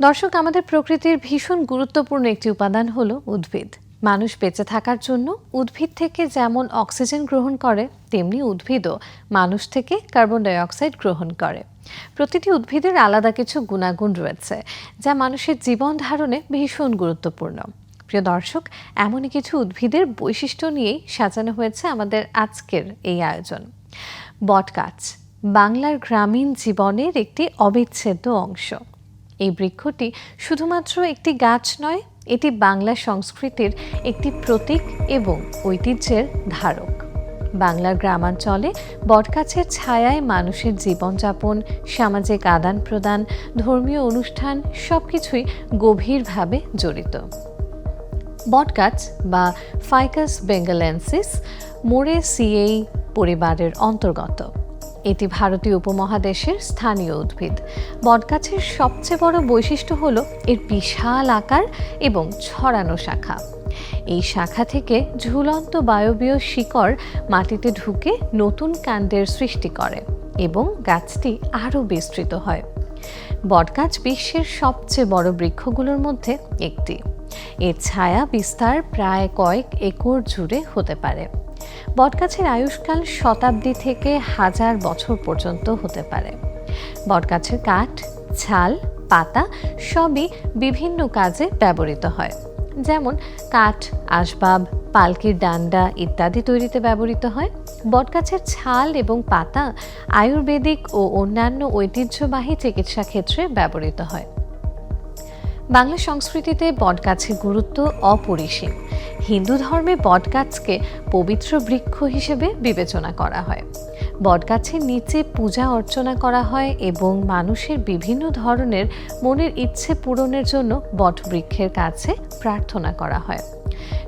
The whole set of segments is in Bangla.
দর্শক, আমাদের প্রকৃতির ভীষণ গুরুত্বপূর্ণ একটি উপাদান হলো উদ্ভিদ। মানুষ বেঁচে থাকার জন্য উদ্ভিদ থেকে যেমন অক্সিজেন গ্রহণ করে, তেমনি উদ্ভিদও মানুষ থেকে কার্বন ডাই অক্সাইড গ্রহণ করে। প্রতিটি উদ্ভিদের আলাদা কিছু গুণাগুণ রয়েছে, যা মানুষের জীবন ধারণে ভীষণ গুরুত্বপূর্ণ। প্রিয় দর্শক, এমনই কিছু উদ্ভিদের বৈশিষ্ট্য নিয়েই সাজানো হয়েছে আমাদের আজকের এই আয়োজন। বটগাছ, বাংলার গ্রামীণ জীবনের একটি অবিচ্ছেদ্য অংশ। এই বৃক্ষটি শুধুমাত্র একটি গাছ নয়, এটি বাংলা সংস্কৃতির একটি প্রতীক এবং ঐতিহ্যের ধারক। বাংলার গ্রামাঞ্চলে বটগাছের ছায়ায় মানুষের জীবনযাপন, সামাজিক আদান প্রদান, ধর্মীয় অনুষ্ঠান সবকিছুই গভীরভাবে জড়িত। বটগাছ বা ফাইকাস বেঙ্গালেন্সিস মোরে সিএই পরিবারের অন্তর্গত। এটি ভারতীয় উপমহাদেশের স্থানীয় উদ্ভিদ। বটগাছের সবচেয়ে বড় বৈশিষ্ট্য হল এর বিশাল আকার এবং ছড়ানো শাখা। এই শাখা থেকে ঝুলন্ত বায়বীয় শিকড় মাটিতে ঢুকে নতুন কাণ্ডের সৃষ্টি করে এবং গাছটি আরও বিস্তৃত হয়। বটগাছ বিশ্বের সবচেয়ে বড় বৃক্ষগুলোর মধ্যে একটি। এর ছায়া বিস্তার প্রায় কয়েক একর জুড়ে হতে পারে। বটগাছের আয়ুষ্কাল শতাব্দী থেকে হাজার বছর পর্যন্ত হতে পারে। বটগাছের কাঠ, ছাল, পাতা সবই বিভিন্ন কাজে ব্যবহৃত হয়। যেমন কাঠ, আসবাব, পালকির ডান্ডা ইত্যাদি তৈরিতে ব্যবহৃত হয়। বটগাছের ছাল এবং পাতা আয়ুর্বেদিক ও অন্যান্য ঐতিহ্যবাহী চিকিৎসা ক্ষেত্রে ব্যবহৃত হয়। বাংলা সংস্কৃতিতে বটগাছের গুরুত্ব অপরিসীম। হিন্দু ধর্মে বটগাছকে পবিত্র বৃক্ষ হিসেবে বিবেচনা করা হয়। বটগাছের নিচে পূজা অর্চনা করা হয় এবং মানুষের বিভিন্ন ধরনের মনের ইচ্ছে পূরণের জন্য বটবৃক্ষের কাছে প্রার্থনা করা হয়।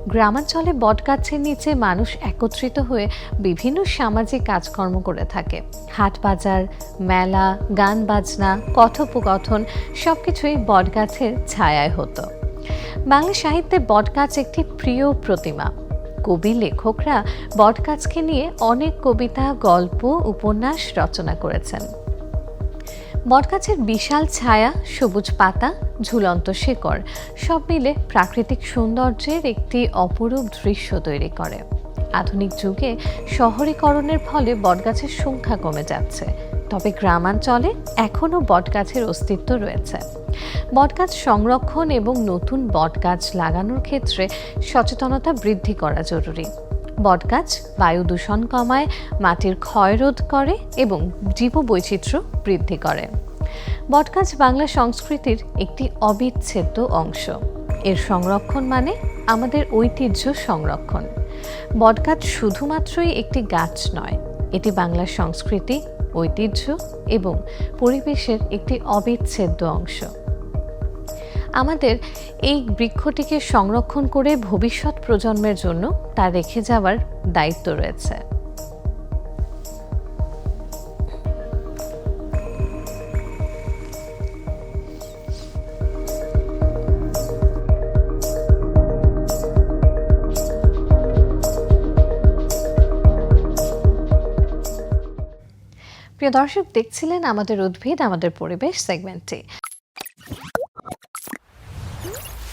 গ্রামাঞ্চলে বটগাছের নিচে মানুষ একত্রিত হয়ে বিভিন্ন সামাজিক কাজকর্ম করে থাকে। হাট বাজার, মেলা, গান বাজনা, কথোপকথন সবকিছুই বটগাছের ছায়ায় হতো। বাংলা সাহিত্যে বটগাছ একটি প্রিয় প্রতিমা। কবি, লেখকরা বটগাছকে নিয়ে অনেক কবিতা, গল্প, উপন্যাস রচনা করেছেন। বটগাছের বিশাল ছায়া, সবুজ পাতা, ঝুলন্ত শেকড় সব মিলে প্রাকৃতিক সৌন্দর্যের একটি অপরূপ দৃশ্য তৈরি করে। আধুনিক যুগে শহরীকরণের ফলে বটগাছের সংখ্যা কমে যাচ্ছে। তবে গ্রামাঞ্চলে এখনও বটগাছের অস্তিত্ব রয়েছে। বটগাছ সংরক্ষণ এবং নতুন বটগাছ লাগানোর ক্ষেত্রে সচেতনতা বৃদ্ধি করা জরুরি। বটগাছ বায়ু দূষণ কমায়, মাটির ক্ষয় রোধ করে এবং জীববৈচিত্র্য বৃদ্ধি করে। বটগাছ বাংলা সংস্কৃতির একটি অবিচ্ছেদ্য অংশ। এর সংরক্ষণ মানে আমাদের ঐতিহ্য সংরক্ষণ। বটগাছ শুধুমাত্রই একটি গাছ নয়, এটি বাংলার সংস্কৃতি, ঐতিহ্য এবং পরিবেশের একটি অবিচ্ছেদ্য অংশ। আমাদের এই বৃক্ষটিকে সংরক্ষণ করে ভবিষ্যৎ প্রজন্মের জন্য তা রেখে যাওয়ার দায়িত্ব রয়েছে। প্রিয় দর্শক, দেখছিলেন আমাদের উদ্ভিদ, আমাদের পরিবেশ সেগমেন্টটি